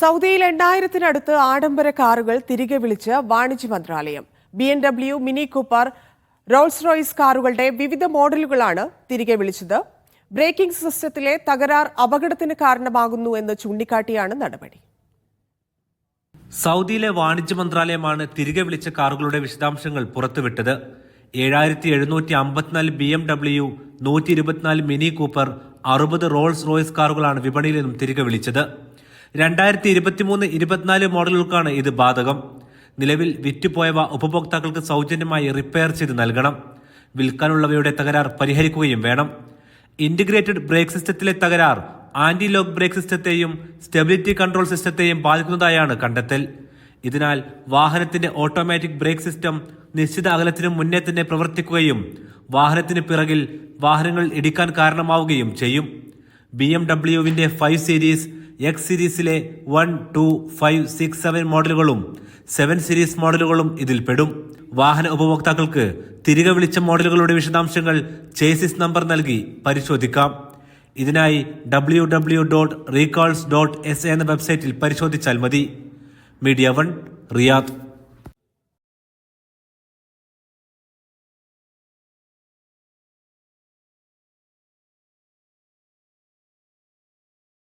സൗദിയിൽ എണ്ണായിരത്തിനടുത്ത് ആഡംബര കാറുകൾ തിരികെ വിളിച്ച് വാണിജ്യ മന്ത്രാലയം. B M W mini Cooper Rolls Royce കാറുകളുടെ വിവിധ മോഡലുകളാണ് തിരികെ വിളിച്ചത്. ബ്രേക്കിംഗ് സിസ്റ്റത്തിലെ തകരാർ അപകടത്തിന് കാരണമാകുന്നു എന്ന് ചൂണ്ടിക്കാട്ടിയാണ് നടപടി. സൗദിയിലെ വാണിജ്യ മന്ത്രാലയമാണ് തിരികെ വിളിച്ച കാറുകളുടെ വിശദാംശങ്ങൾ പുറത്തുവിട്ടത്. ഏഴായിരത്തി എഴുന്നൂറ്റി അമ്പത്തിനാല് ബി എം ഡബ്ല്യു നൂറ്റി ഇരുപത്തിനാല് മിനി കൂപ്പർ അറുപത് റോൾസ് റോയ്സ് കാറുകളാണ് വിപണിയിൽ നിന്നും തിരികെ വിളിച്ചത്. രണ്ടായിരത്തി ഇരുപത്തിമൂന്ന് ഇരുപത്തിനാല് മോഡലുകൾക്കാണ് ഇത് ബാധകം. നിലവിൽ വിറ്റുപോയവ ഉപഭോക്താക്കൾക്ക് സൗജന്യമായി റിപ്പയർ ചെയ്ത് നൽകണം. വിൽക്കാനുള്ളവയുടെ തകരാർ പരിഹരിക്കുകയും വേണം. ഇന്റഗ്രേറ്റഡ് ബ്രേക്ക് സിസ്റ്റത്തിലെ തകരാർ ആന്റി ലോക്ക് ബ്രേക്ക് സിസ്റ്റത്തെയും സ്റ്റെബിലിറ്റി കൺട്രോൾ സിസ്റ്റത്തെയും ബാധിക്കുന്നതായാണ് കണ്ടെത്തൽ. ഇതിനാൽ വാഹനത്തിന്റെ ഓട്ടോമാറ്റിക് ബ്രേക്ക് സിസ്റ്റം നിശ്ചിത അകലത്തിനു മുന്നേ തന്നെ പ്രവർത്തിക്കുകയും വാഹനത്തിന് പിറകിൽ വാഹനങ്ങൾ ഇടിക്കാൻ കാരണമാവുകയും ചെയ്യും. ബി എം ഡബ്ല്യുവിന്റെ ഫൈവ് സീരീസ് എക്സ് സീരീസിലെ one two five six seven മോഡലുകളും സെവൻ സീരീസ് മോഡലുകളും ഇതിൽപ്പെടും വാഹന ഉപഭോക്താക്കൾക്ക് തിരികെ വിളിച്ച മോഡലുകളുടെ വിശദാംശങ്ങൾ ചേസിസ് നമ്പർ നൽകി പരിശോധിക്കാം. ഇതിനായി W W dot recalls dot S എന്ന വെബ്സൈറ്റിൽ പരിശോധിച്ചാൽ മതി. Media one Riyadh